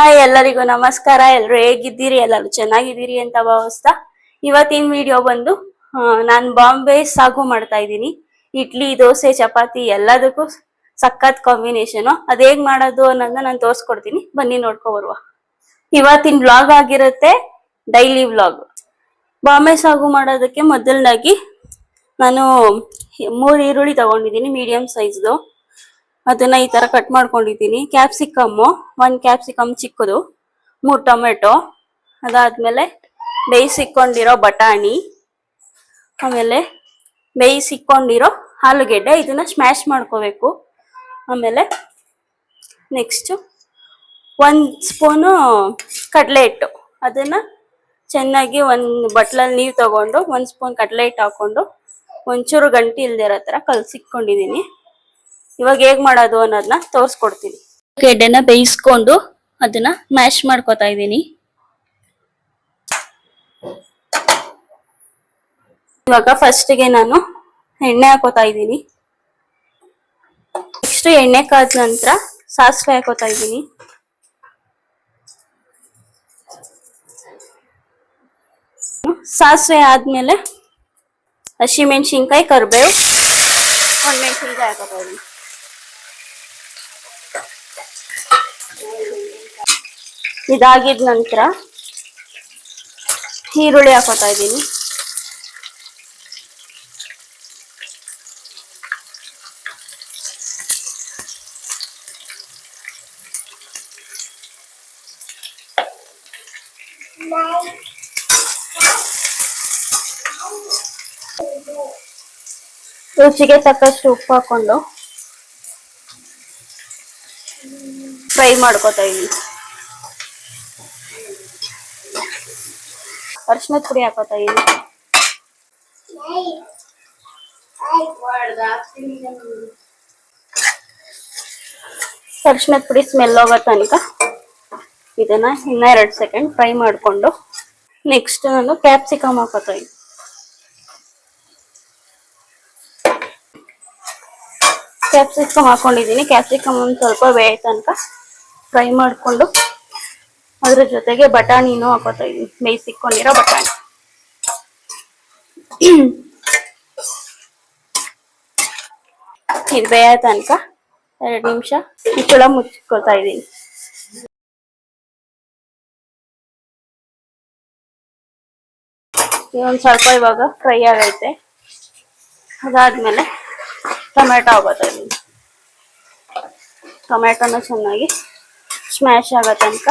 Hi ಎಲ್ಲರಿಗೂ ನಮಸ್ಕಾರ. ಎಲ್ಲರೂ ಹೇಗಿದ್ದೀರಿ? ಎಲ್ಲರೂ ಚೆನ್ನಾಗಿದ್ದೀರಿ ಅಂತ ಭಾವಿಸ್ತಾ ಇವತ್ತಿನ ವಿಡಿಯೋ ಬಂದು ನಾನು ಬಾಂಬೆ ಸಾಗು ಮಾಡ್ತಾ ಇದ್ದೀನಿ. ಇಡ್ಲಿ, ದೋಸೆ, ಚಪಾತಿ ಎಲ್ಲದಕ್ಕೂ ಸಖತ್ ಕಾಂಬಿನೇಷನ್ ಅದ್ ಹೇಗ್ ಮಾಡೋದು ಅನ್ನೋದನ್ನ ನಾನು ತೋರಿಸ್ಕೊಡ್ತೀನಿ. ಬನ್ನಿ ನೋಡ್ಕೊ ಬರುವ. ಇವತ್ತಿನ ವ್ಲಾಗ್ ಆಗಿರುತ್ತೆ ಡೈಲಿ ವ್ಲಾಗ್ ಬಾಂಬೆ ಸಾಗು ಮಾಡೋದಕ್ಕೆ ಮೊದಲನಾಗಿ ನಾನು ಮೂರು ಈರುಳ್ಳಿ ತಗೊಂಡಿದ್ದೀನಿ ಮೀಡಿಯಂ ಸೈಜ್ದು ಅದನ್ನ ಈ ತರ ಕಟ್ ಮಾಡ್ಕೊಂಡಿದ್ದೀನಿ. ಕ್ಯಾಪ್ಸಿಕಮ್ಮು ಒಂದ್ ಕ್ಯಾಪ್ಸಿಕಮ್ ಚಿಕ್ಕದು, ಮೂರ್ ಟೊಮೆಟೊ ಅದಾದ್ಮೇಲೆ ಬೇಯಿಸಿಕೊಂಡಿರೋ ಬಟಾಣಿ, ಆಮೇಲೆ ಬೇಯಿಸಿಕೊಂಡಿರೋ ಆಲೂಗೆಡ್ಡೆ, ಇದನ್ನ ಸ್ಮ್ಯಾಶ್ ಮಾಡ್ಕೋಬೇಕು. ಆಮೇಲೆ ನೆಕ್ಸ್ಟ್ ಒಂದ್ ಸ್ಪೂನು ಕಡಲೆ ಹಿಟ್ಟು ಅದನ್ನ ಚೆನ್ನಾಗಿ ಒಂದ್ ಬಟ್ಲಲ್ಲಿ ನೀರು ತಗೊಂಡು, ಒಂದ್ ಸ್ಪೂನ್ ಕಡಲೆ ಹಿಟ್ಟು ಹಾಕೊಂಡು, ಒಂಚೂರು ಗಂಟಿ ಇಲ್ದಿರೋ ತರ ಕಲ್ಸಿಟ್ಕೊಂಡಿದೀನಿ ಇವಾಗ ಹೇಗ್ ಮಾಡೋದು ಅನ್ನೋದನ್ನ ತೋರಿಸ್ಕೊಡ್ತೀನಿ. ಗೆಡ್ಡೆನ ಬೇಯಿಸ್ಕೊಂಡು ಅದನ್ನ ಮ್ಯಾಶ್ ಮಾಡ್ಕೋತಾ ಇದ್ದೀನಿ. ಇವಾಗ ಫಸ್ಟ್ಗೆ ನಾನು ಎಣ್ಣೆ ಹಾಕೋತಾ ಇದ್ದೀನಿ. ನೆಕ್ಸ್ಟ್ ಎಣ್ಣೆ ಕಾದ ನಂತರ ಸಾಸಿವೆ ಹಾಕೋತಾ ಇದ್ದೀನಿ. ಸಾಸಿವೆ ಆದ್ಮೇಲೆ ಹಸಿಮೆಣ್ಸಿನ್ಕಾಯಿ ಕರಿಬೇವು ಒಣಮೆಣ್ಸಿನ್ಕಾಯಿ ಹಾಕೋತಾ ಇದ್ದೀನಿ. ಇದಾಗಿದ ನಂತರ ಈರುಳ್ಳಿ ಹಾಕೋತಾ ಇದ್ದೀನಿ. ರುಚಿಗೆ ತಕ್ಕಷ್ಟು ಉಪ್ಪು ಹಾಕೊಂಡು ಫ್ರೈ ಮಾಡ್ಕೋತಾ ಇದ್ದೀನಿ. ಅರ್ಶಿನದ ಪುಡಿ ಹಾಕೋತಾ ಇದ್ದೀನಿ ಅರ್ಶಿನದ ಪುಡಿ ಸ್ಮೆಲ್ ಹೋಗೋ ತನಕ ಇದನ್ನ ಇನ್ನ ಎರಡು ಸೆಕೆಂಡ್ ಫ್ರೈ ಮಾಡಿಕೊಂಡು ನೆಕ್ಸ್ಟ್ ನಾನು ಕ್ಯಾಪ್ಸಿಕಮ್ ಹಾಕೋತಾ ಇದ್ದೀನಿ ಕ್ಯಾಪ್ಸಿಕಮ್ ಹಾಕೊಂಡಿದ್ದೀನಿ ಕ್ಯಾಪ್ಸಿಕಮ್ ಒಂದು ಸ್ವಲ್ಪ ಬೇಯ ತನಕ ಫ್ರೈ ಮಾಡಿಕೊಂಡು ಅದ್ರ ಜೊತೆಗೆ ಬಟಾಣಿನೂ ಹಾಕೋತಾ ಮೇ ಬೇಯಿಸಿಕೊಂಡಿರೋ ಬಟಾಣಿ. ಇದು ಬೇಯ ತನಕ ಎರಡು ನಿಮಿಷ. ಮುಚ್ಚಳ ಮುಚ್ಕೋತಾ ಇದ್ದೀನಿ ಒಂದು ಸ್ವಲ್ಪ ಇವಾಗ ಫ್ರೈ ಆಗೈತೆ. ಅದಾದ್ಮೇಲೆ ಟೊಮೆಟೊ ಹಾಕೋತಾ ಇದ್ದೀನಿ ಟೊಮೆಟೊನ ಚೆನ್ನಾಗಿ ಸ್ಮ್ಯಾಶ್ ಆಗೋ ತನಕ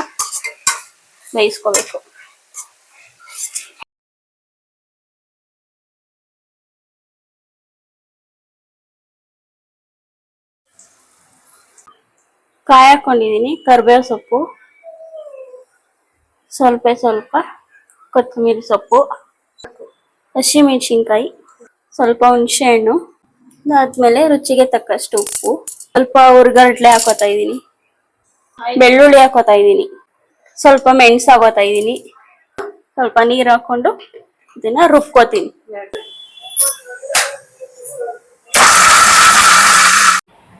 ಬೇಯಿಸ್ಕೋಬೇಕು ಕಾಯಿ ಹಾಕೊಂಡಿದ್ದೀನಿ ಕರಿಬೇವು ಸೊಪ್ಪು ಸ್ವಲ್ಪ ಸ್ವಲ್ಪ ಕೊತ್ತಂಬರಿ ಸೊಪ್ಪು ಹಸಿಮೆಣಸಿನ್ಕಾಯಿ ಸ್ವಲ್ಪ ಹುಣಸೆ ಹಣ್ಣು ಅದಾದ್ಮೇಲೆ ರುಚಿಗೆ ತಕ್ಕಷ್ಟು ಉಪ್ಪು ಸ್ವಲ್ಪ ಹುರ್ಗಡ್ಲೆ ಹಾಕೋತಾ ಇದ್ದೀನಿ ಬೆಳ್ಳುಳ್ಳಿ ಹಾಕೋತಾ ಇದ್ದೀನಿ ಸ್ವಲ್ಪ ಮೆಣಸು ಹಾಕೋತಾ ಇದ್ದೀನಿ. ಸ್ವಲ್ಪ ನೀರು ಹಾಕೊಂಡು ಇದನ್ನ ರುಬ್ಕೋತೀನಿ.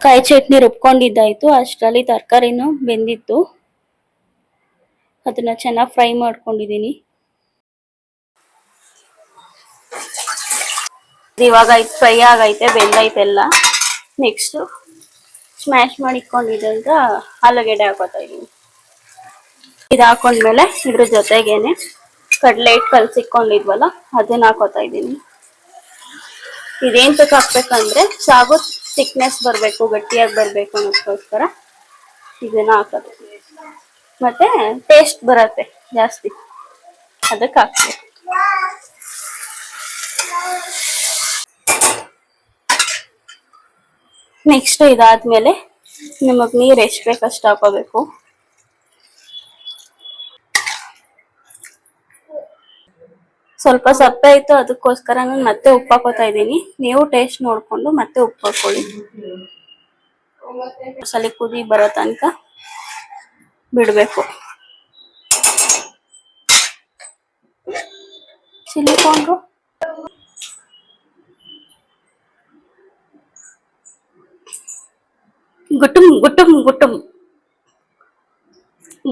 ಕಾಯಿ ಚಟ್ನಿ ರುಬ್ಕೊಂಡಿದ್ದಾಯ್ತು. ಅಷ್ಟರಲ್ಲಿ ತರಕಾರಿನೂ ಬೆಂದಿತ್ತು. ಅದನ್ನ ಚೆನ್ನಾಗಿ ಫ್ರೈ ಮಾಡ್ಕೊಂಡಿದ್ದೀನಿ. ಇವಾಗ ಫ್ರೈ ಆಗೈತೆ, ಬೆಂದೈತೆ ಎಲ್ಲ. ನೆಕ್ಸ್ಟ್ ಸ್ಮ್ಯಾಶ್ ಮಾಡಿ ಇಟ್ಕೊಂಡಿದ್ದಂತ ಆಲೂಗೆಡ್ಡೆ ಹಾಕೋತಾ ಇದೀನಿ ಇದು ಹಾಕೊಂಡ್ಮೇಲೆ ಇದ್ರ ಜೊತೆಗೇನೆ ಕಡಲೆ ಹಿಟ್ಟು ಕಲ್ಸಿಕೊಂಡಿದ್ವಲ್ಲ, ಅದನ್ನ ಹಾಕೋತಾ ಇದ್ದೀನಿ. ಇದೇನ್ ತಕ್ಕ ಹಾಕ್ಬೇಕಂದ್ರೆ ಸಾಗು ಥಿಕ್ನೆಸ್ ಬರಬೇಕು, ಗಟ್ಟಿಯಾಗಿ ಬರಬೇಕು ಅನ್ನೋದಕ್ಕೋಸ್ಕರ ಇದನ್ನ ಹಾಕೋದು. ಮತ್ತೆ ಟೇಸ್ಟ್ ಬರತ್ತೆ ಜಾಸ್ತಿ. ಅದಕ್ಕೆ ಹಾಕ್ಬೇಕು. ನೆಕ್ಸ್ಟ್ ಇದಾದ್ಮೇಲೆ ನಿಮಗ್ ನೀರ್ ಎಷ್ಟ್ ಬೇಕಷ್ಟು ಹಾಕೋಬೇಕು. ಸ್ವಲ್ಪ ಸಪ್ಪೆ ಇತ್ತು ಅದಕ್ಕೋಸ್ಕರ ನಾನು ಮತ್ತೆ ಉಪ್ಪು ಹಾಕೋತಾ ಇದ್ದೀನಿ. ನೀವು ಟೇಸ್ಟ್ ನೋಡ್ಕೊಂಡು ಮತ್ತೆ ಉಪ್ಪು ಹಾಕೊಳ್ಳಿ. ಸಲಿ ಕುದಿ ಬರೋ ತನಕ ಬಿಡಬೇಕು. ಚಿಲ್ಲಿ ಪೌಡ್ರು ಗುಟುಮ್ ಗುಟುಮ್ ಗುಟುಮ್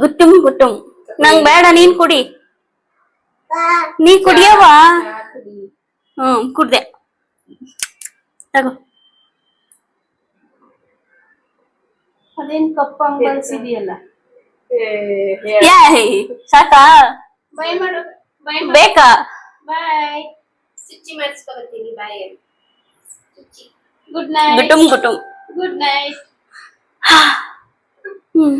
ಗುಟ್ಟುಮ್ ಗುಟ್ಟುಮ್ ನಂಗ್ ಬೇಡ, ನೀನು ಕುಡಿ. ನೀ ಕುಡಿಯವಾ ಹ್ಮ್ ಕುಡ್ದೆ. ತಗೋ. ಅದೇನ್ ಕಪ್ಪ ಹಂಗ್ ಬಳಸಿದೀಯಲ್ಲ ಯಾ ಸಾಕಾ? ಬೈ ಮಾಡು ಬೈ ಬೇಕಾ? ಬಾಯ್. ಸುಚ್ಚಿ ಮಾಡಿಸ್ಕೊಬತ್ತೀನಿ ಬಾಯ್ ಸುಚ್ಚಿ ಗುಡ್ ನೈಟ್. ಗುಟುಮ್ ಗುಟುಮ್. Good night. ಹ್ಮ್.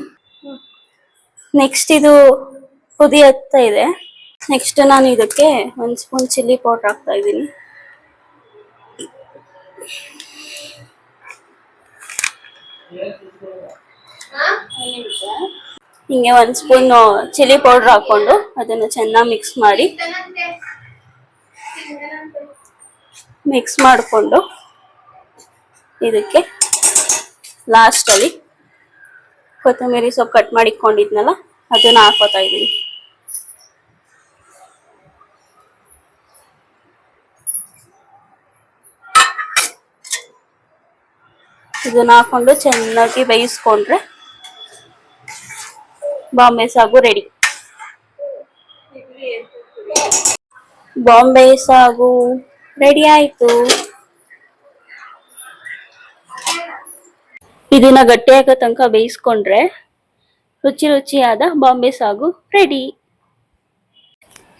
ನೆಕ್ಸ್ಟ್ ಇದು ಕುದಿ ಹತ್ತಾ ಇದೆ. ನೆಕ್ಸ್ಟ್ ನಾನು ಇದಕ್ಕೆ ಒಂದ್ ಸ್ಪೂನ್ ಚಿಲ್ಲಿ ಪೌಡರ್ ಹಾಕ್ತಾ ಇದ್ದೀನಿ. ಹಿಂಗೆ ಒಂದ್ ಸ್ಪೂನ್ ಚಿಲ್ಲಿ ಪೌಡರ್ ಹಾಕೊಂಡು ಅದನ್ನ ಚೆನ್ನಾಗಿ ಮಿಕ್ಸ್ ಮಾಡಿ. ಮಿಕ್ಸ್ ಮಾಡಿಕೊಂಡು ಇದಕ್ಕೆ ಲಾಸ್ಟಲ್ಲಿ ಕೊತ್ತಂಬರಿ ಸೊಪ್ಪು ಕಟ್ ಮಾಡಿ ಇಟ್ಕೊಂಡಿದ್ನಲ್ಲ, ಅದನ್ನ ಹಾಕೋತಾ ಇದೀನಿ ಇದನ್ನ ಹಾಕೊಂಡು ಚೆನ್ನಾಗಿ ಬೇಯಿಸ್ಕೊಂಡ್ರೆ ಬಾಂಬೆ ಸಾಗು ರೆಡಿ ಬಾಂಬೆ ಸಾಗು ರೆಡಿ ಆಯ್ತು. ಇದನ್ನ ಗಟ್ಟಿಯಾಗೋ ತನಕ ಬೇಯಿಸ್ಕೊಂಡ್ರೆ ರುಚಿ ರುಚಿಯಾದ ಬಾಂಬೆ ಸಾಗು ರೆಡಿ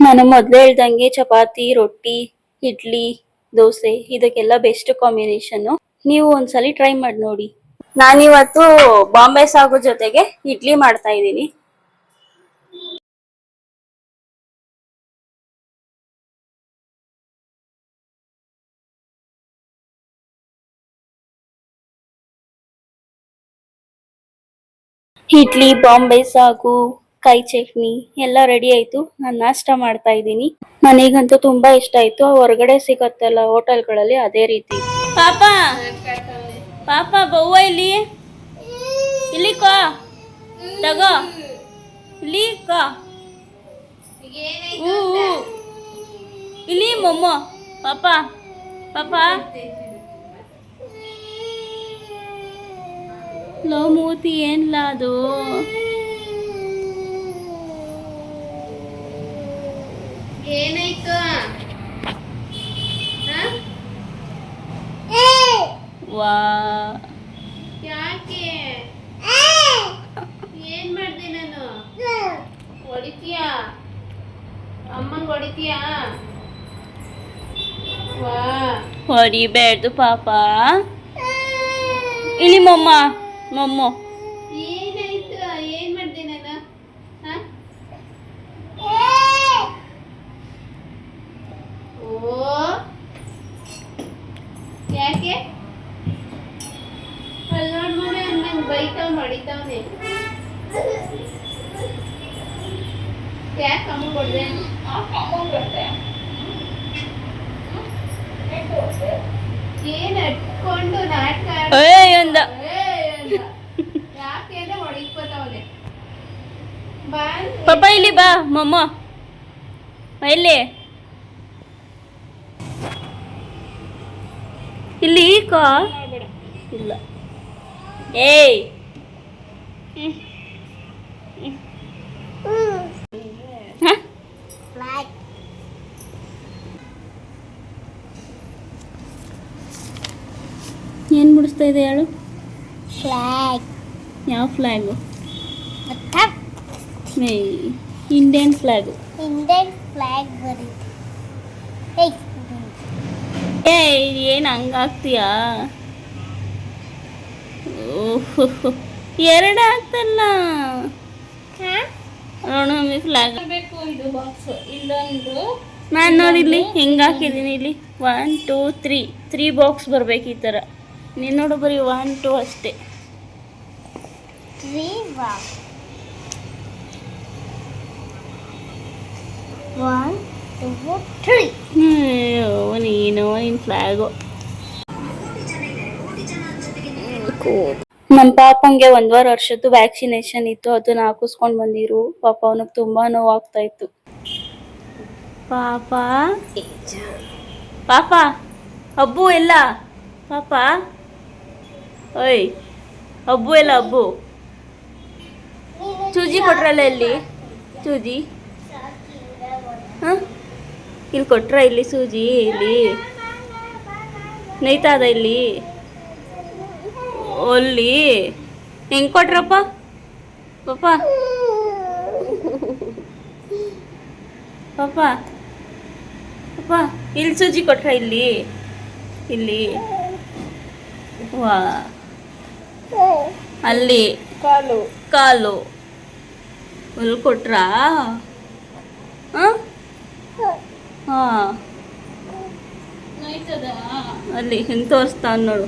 ನಾನು ಮೊದ್ಲೇ ಹೇಳ್ದಂಗೆ ಚಪಾತಿ, ರೊಟ್ಟಿ, ಇಡ್ಲಿ, ದೋಸೆ ಇದಕ್ಕೆಲ್ಲ ಬೆಸ್ಟ್ ಕಾಂಬಿನೇಷನ್ ನೀವು ಒಂದ್ಸಲಿ ಟ್ರೈ ಮಾಡಿ ನೋಡಿ. ನಾನಿವತ್ತು ಬಾಂಬೆ ಸಾಗು ಜೊತೆಗೆ ಇಡ್ಲಿ ಮಾಡ್ತಾ ಇದ್ದೀನಿ. ಇಡ್ಲಿ ಬಾಂಬೆ ಸಾಗು ಕಾಯಿ ಚಟ್ನಿ ಎಲ್ಲ ರೆಡಿ ಆಯ್ತು. ನಾನು ನಾಷ್ಟ ಮಾಡ್ತಾ ಇದ್ದೀನಿ. ಮನೆಗಂತೂ ತುಂಬಾ ಇಷ್ಟ ಆಯ್ತು. ಹೊರಗಡೆ ಸಿಗತ್ತಲ್ಲ ಹೋಟೆಲ್ಗಳಲ್ಲಿ ಅದೇ ರೀತಿ. ಪಾಪ. ಪಾಪ ಬವ್ವ ಇಲ್ಲಿ? ಇಲ್ಲಿ ಕೋ. ತಗೋ. ಇಲ್ಲಿ ಕೋ. ಇಲ್ಲಿ ಮೊಮ್ಮ. ಪಾಪ. ಪಾಪ. ಲೋ ಮೂತಿ ಏನ್ಲ ಅದು? ಏನಾಯ್ತು? ವಾ. ಯಾಕೆ? ಏನ್ ಮಾಡ್ದೆ ನಾನು? ಹೊಡಿತೀಯಾ? ಅಮ್ಮನ್ ಹೊಡಿತೀಯಾ? ವಾ. ಹೊಡಿಬೇಡ್ದು ಪಾಪ. ಇಲ್ಲಿ ಮೊಮ್ಮ ಮೊಮ್ಮು ಏನಾಯ್ತು ಏನ್ ಮಾಡ್ದೆ ನಾನು ಹ? ಓ ಯಾಕೆ ಅಲ್ಲಿ ನೋಡ್ ಮನೆ ನಂಗೆ ಬೈತಾವ್ ಹೊಡಿತಾವ್ನೆ ಯಾಕೆ ಅಮ್ಮ ಕೊಡ್ದೆ ಏನ್ ಅಟ್ಕೊಂಡು ನಾಟಕ ಏಯ್ ಅಂದ. ಯಾಕೆ ಅಂದ್ರೆ ಅಂದ್ರೆ- ಪಾಪ ಇಲ್ಲಿ ಬಾ ಮೊಮ್ಮ. ಎಲ್ಲಿ ಇಲ್ಲಿ. ಕಾ? ಇಲ್ಲ. ಏಯ್ ಹ? ಮುಡಿಸ್ತಾ ಇದೆ ಹೇಳು. ಫ್ಲಾಗ್ ಯಾವ ಮೇ ಇಂಡಿಯನ್ ಫ್ಲ್ಯಾಗು ಇಂಡಿಯನ್ ಫ್ಲಾಗ್ ಬರೀತು ಏ ಏನು ಹಂಗಾಗ್ತೀಯಾ? ಓಹೋ ಎರಡು ಆಗ್ತಲ್ಲ. ರೋಣಮಿ ಫ್ಲಾಗ್ ಬೇಕು ಇದು ಬಾಕ್ಸ್ ಇಲ್ಲೊಂದು. ನಾನು ನೋಡಿಲ್ಲಿ ಹೆಂಗೆ ಹಾಕಿದ್ದೀನಿ ಇಲ್ಲಿ. One two three three box ಬರ್ಬೇಕು ಈ ಥರ ನೀನು ನೋಡು ಬರೀ ಒನ್ ಟು ಅಷ್ಟೇ ತ್ರೀ ವಾ ಒನ್ ಟೂ ತ್ರೀ ನೀನು ನಿನ್ನ ನಮ್ಮ ಪಾಪಂಗೆ ಒಂದೂವರೆ ವರ್ಷದ್ದು ವ್ಯಾಕ್ಸಿನೇಷನ್ ಇತ್ತು ಅದನ್ನ ಹಾಕಿಸ್ಕೊಂಡು ಬಂದಿರು. ಪಾಪ ಅವನಿಗೆ ತುಂಬಾ ನೋವಾಗ್ತಾ ಇತ್ತು. ಪಾಪ? ಪಾಪ ಅಬ್ಬು ಎಲ್ಲ. ಪಾಪ? ಓಯ್ ಹಬ್ಬು ಎಲ್ಲ ಹಬ್ಬು ಸೂಜಿ ಕೊಟ್ರಲ್ಲ ಇಲ್ಲಿ? ಸೂಜಿ ಹಾಂ? ಇಲ್ಲಿ ಕೊಟ್ರ ಇಲ್ಲಿ ಸೂಜಿ, ಇಲ್ಲಿ. ನೈತಾ ಅದ ಇಲ್ಲಿ. ಒಲ್ಲಿ. ಹೆಂಗೆ ಕೊಟ್ರಪ್ಪ? ಪಾಪ ಪಾಪ ಪಪ್ಪ, ಇಲ್ಲಿ ಸೂಜಿ ಕೊಟ್ರ ಇಲ್ಲಿ. ಇಲ್ಲಿ. ವಾ. ಅಲ್ಲಿ ಕಾಲು. ಕಾಲು. ಹುಲ್ ಕೊಟ್ರಾ? ಹಾಂ? ಅಲ್ಲಿ ಹೆಂಗೆ ತೋರಿಸ್ತಾ ನೋಡು.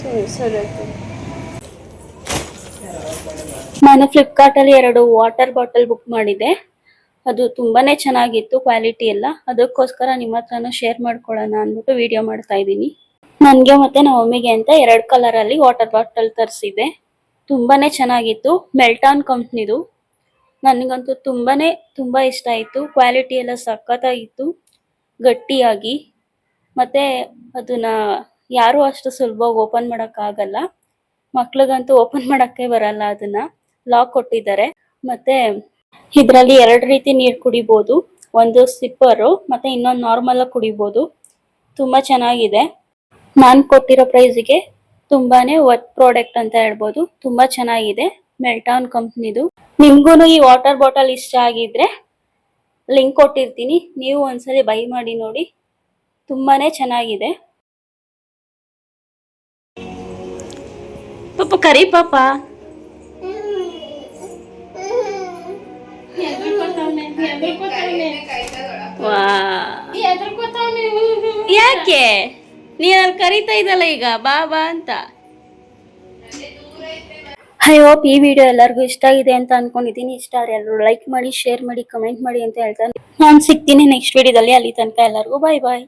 ಸರಿ ಸರಿ. ನಾನು ಫ್ಲಿಪ್ಕಾರ್ಟಲ್ಲಿ ಎರಡು ವಾಟರ್ ಬಾಟಲ್ ಬುಕ್ ಮಾಡಿದೆ. ಅದು ತುಂಬಾನೇ ಚೆನ್ನಾಗಿತ್ತು ಕ್ವಾಲಿಟಿ ಎಲ್ಲ. ಅದಕ್ಕೋಸ್ಕರ ನಿಮ್ಮ ಹತ್ರನೂ ಶೇರ್ ಮಾಡ್ಕೊಳ್ಳೋಣ ಅಂದ್ಬಿಟ್ಟು ವಿಡಿಯೋ ಮಾಡ್ತಾ ಇದ್ದೀನಿ. ನನಗೆ ಮತ್ತೆ ನವಮಿಗೆ ಅಂತ ಎರಡು ಅಲ್ಲಿ ವಾಟರ್ ಬಾಟಲ್ ತರಿಸಿದೆ ತುಂಬಾನೇ ಚೆನ್ನಾಗಿತ್ತು. ಮೆಲ್ಟಾನ್ ಕಂಪ್ನಿದು ನನಗಂತೂ ತುಂಬಾನೇ ತುಂಬಾ ಇಷ್ಟ ಆಯಿತು. ಕ್ವಾಲಿಟಿ ಎಲ್ಲ ಸಖತ್ತಾಗಿತ್ತು. ಗಟ್ಟಿಯಾಗಿ. ಮತ್ತೆ ಅದನ್ನ ಯಾರು ಅಷ್ಟು ಸುಲಭವಾಗಿ ಓಪನ್ ಮಾಡೋಕ್ಕಾಗಲ್ಲ ಮಕ್ಳಿಗಂತೂ ಓಪನ್ ಮಾಡಕ್ಕೆ ಬರಲ್ಲ ಅದನ್ನ. ಲಾಕ್ ಕೊಟ್ಟಿದ್ದಾರೆ. ಮತ್ತೆ ಇದರಲ್ಲಿ ಎರಡು ರೀತಿ ನೀರು ಕುಡಿಬೋದು. ಒಂದು ಸಿಪ್ಪರು ಮತ್ತೆ ಇನ್ನೊಂದು ನಾರ್ಮಲ್ ಆಗಿ ಕುಡಿಬೋದು. ತುಂಬಾ ಚೆನ್ನಾಗಿದೆ. ನಾನು ಕೊಟ್ಟಿರೋ ಪ್ರೈಸಿಗೆ ತುಂಬಾನೇ ವರ್ತ್ ಪ್ರಾಡಕ್ಟ್ ಅಂತ ಹೇಳ್ಬೋದು. ತುಂಬಾ ಚೆನ್ನಾಗಿದೆ. ಮೆಲ್ಟಾನ್ ಕಂಪ್ನಿದು ನಿಮ್ಗೂ ಈ ವಾಟರ್ ಬಾಟಲ್ ಇಷ್ಟ ಆಗಿದ್ರೆ ಲಿಂಕ್ ಕೊಟ್ಟಿರ್ತೀನಿ. ನೀವು ಒಂದ್ಸಲಿ ಬೈ ಮಾಡಿ ನೋಡಿ. ತುಂಬಾನೇ ಚೆನ್ನಾಗಿದೆ. ಪಾಪ ಕರಿ ಪಾಪ ಯಾಕೆ? ನೀನ್ ಅಲ್ಲಿ ಕರಿತಾ ಇದ್ದಲ್ಲ ಈಗ? ಬಾ ಬಾ ಅಂತ. ಐ ಹೋಪ್ ಈ ವಿಡಿಯೋ ಎಲ್ಲರಿಗೂ ಇಷ್ಟ ಆಗಿದೆ ಅಂತ ಅನ್ಕೊಂಡಿದ್ದೀನಿ. ಇಷ್ಟ ಆದ್ರೆ ಎಲ್ಲರೂ ಲೈಕ್ ಮಾಡಿ ಶೇರ್ ಮಾಡಿ ಕಮೆಂಟ್ ಮಾಡಿ ಅಂತ ಹೇಳ್ತಾನೆ ನಾನು ಸಿಗ್ತೀನಿ ನೆಕ್ಸ್ಟ್ ವಿಡಿಯೋದಲ್ಲಿ ಅಲ್ಲಿ ತನಕ ಎಲ್ಲರಿಗೂ ಬಾಯ್ ಬಾಯ್